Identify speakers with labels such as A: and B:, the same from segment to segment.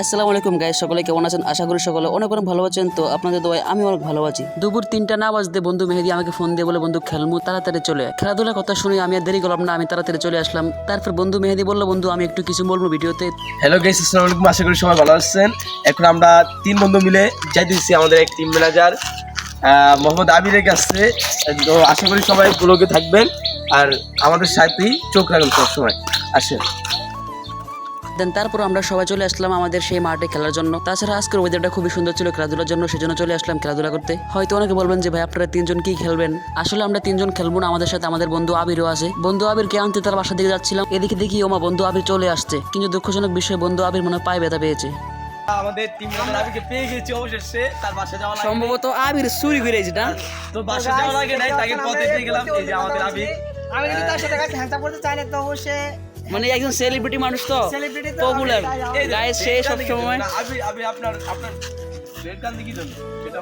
A: আসসালামু আলাইকুম গাইস সকলে কেমন আছেন? আশা করি সকলে অনেক অনেক ভালো আছেন। তো আপনাদের দোয়ায় আমি অনেক ভালো আছি। দুপুর তিনটা না বাজতে বন্ধু মেহেদি আমাকে ফোন দিয়ে বলে, বন্ধু, খেলমু, তাড়াতাড়ি চলে। খেলাধুলার কথা শুনে আমি আর দেরি করলাম না, আমি তাড়াতাড়ি চলে আসলাম। তারপর বন্ধু মেহেদি বলল, বন্ধু, আমি একটু কিছু বলব ভিডিওতে।
B: হ্যালো গাইস আসসালামু আলাইকুম, আশা করি সবাই ভালো আছেন। এখন আমরা তিন বন্ধু মিলে যাই দিচ্ছি আমাদের এক টিম ম্যানেজার মোহাম্মদ আবিরের কাছে। তো আশা করি সবাই ব্লগে থাকবেন। আর আমাদের সাথেই চোখ রাখবেন সবসময়। আসেন।
A: দেন তারপর আমরা সবাই চলে আসলাম আমাদের সেই মাঠে খেলার জন্য। তাছাড়া আজকের ওয়েদারটা খুবই সুন্দর ছিল খেলাধুলার জন্য সেজন্য চলে আসলাম খেলাধুলা করতে। হয়তো অনেকে বলবেন যে ভাই আপনারা তিনজন কি খেলবেন? আসলে আমরা তিনজন খেলব না আমাদের সাথে আমাদের বন্ধু আবিরও আছে। বন্ধু আবিরকে আনতে তার বাসা দিকে যাচ্ছিলাম এদিকে দেখি ওমা বন্ধু আবির চলে আসছে। কিন্তু দুঃখজনক বিষয়ে বন্ধু আবির মনে হয় পায়ে ব্যথা পেয়েছে।
B: আমাদের টিম ম্যানেজার আবিরকে পেয়ে গেছি অবশেষে তার বাসা যাওয়া লাগে
A: সম্ভবত আবির চুরি করেছে না?
B: তো বাসা যাওয়া লাগে নাই তাকে পথে পেয়ে গেলাম এই যে আমাদের আবির।
C: আমি যদি তার সাথে কাছে হ্যান্ডসাপ করতে চাই না তো সে
A: মানে একজন সেলিব্রিটি মানুষ তো পপুলার গায়ে সে সব সময়
B: আপনার আপনার রেড দেখি জন্য সেটা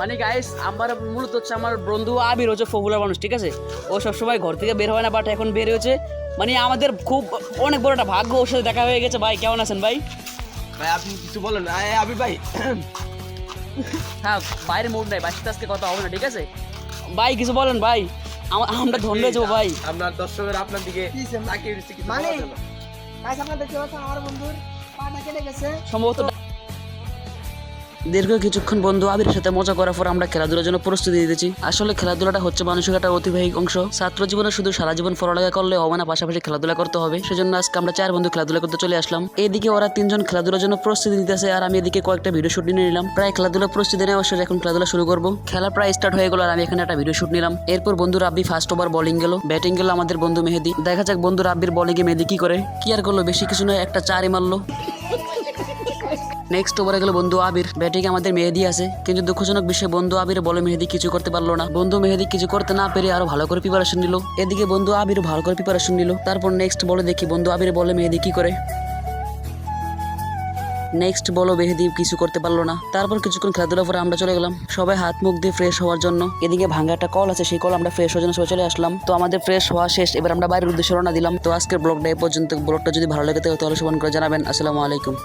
A: মানে গাইস আমার মূলত হচ্ছে আমার বন্ধু আবির হচ্ছে পপুলার মানুষ ঠিক আছে? ও সবসময় ঘর থেকে বের হয় না বাট এখন বের হয়েছে। মানে আমাদের খুব অনেক বড় একটা ভাগ্য ওর সাথে দেখা হয়ে গেছে। ভাই কেমন আছেন ভাই?
B: ভাই আপনি কিছু বলেন আবির ভাই।
A: হ্যাঁ বাইরে মুড নাই বাসিতে আজকে কথা হবে না ঠিক আছে? ভাই কিছু বলেন ভাই। আমরা ধন্য যাব ভাই।
B: আপনার দর্শকের আপনার দিকে
C: মানে? আপনারা দেখতে পাচ্ছেন আমার বন্ধুর পাটা কেটে গেছে।
A: সম্ভবত দীর্ঘ কিছুক্ষণ বন্ধু আবির সাথে মজা করার পর আমরা খেলাধুলার জন্য প্রস্তুতি দিতেছি। আসলে খেলাধুলাটা হচ্ছে মানুষের একটা অতিবাহিক অংশ। ছাত্র জীবনে শুধু সারা জীবন পড়ালেখা করলে হবে না পাশাপাশি খেলাধুলা করতে হবে। সেজন্য আজকে আমরা চার বন্ধু খেলাধুলা করতে চলে আসলাম। এদিকে ওরা তিনজন খেলাধুলার জন্য প্রস্তুতি নিতেছে আর আমি এদিকে কয়েকটা ভিডিও শুট নিয়ে নিলাম। প্রায় খেলাধুলা প্রস্তুতি নেওয়া শেষ, এখন খেলাধুলা শুরু করব। খেলা প্রায় স্টার্ট হয়ে গেল আর আমি এখানে একটা ভিডিও শুট নিলাম। এরপর বন্ধু রাব্বি ফার্স্ট ওভার বলিং গেল। ব্যাটিং গেল আমাদের বন্ধু মেহেদি। দেখা যাক বন্ধু রাব্বির বলিংয়ে মেহেদি কি করে। কি আর করল? বেশি কিছু নয়, একটা চারই মারলো। নেক্সট ওভারে গেল বন্ধু আবির। ব্যাটিং আমাদের মেহেদি আছে, কিন্তু দুঃখজনক বিষয়ে, বন্ধু আবির বলে মেহেদি কিছু করতে পারল না। বন্ধু মেহেদি কিছু করতে না পেরে আরও ভালো করে প্রিপারেশন নিল। এদিকে বন্ধু আবির ভালো করে প্রিপারেশন নিল। তারপর নেক্সট বলে দেখি, বন্ধু আবির বলে মেহেদি কি করে? নেক্সট বলো মেহেদি কিছু করতে পারল না। তারপর কিছুক্ষণ খেলাধুলা পরে আমরা চলে গেলাম। সবাই হাত মুখ দিয়ে ফ্রেশ হওয়ার জন্য। এদিকে ভাঙ্গা একটা কল আছে, সেই কল আমরা ফ্রেশ হওয়ার জন্য সবাই চলে আসলাম। তো আমাদের ফ্রেশ হওয়া শেষ, এবার আমরা বাইরের উদ্দেশ্যে রওনা দিলাম। তো আজকের ব্লগটা এই পর্যন্ত। ব্লগটা যদি ভালো লেগে তাহলে সবান করে জানাবেন। আসসালামু আলাইকুম।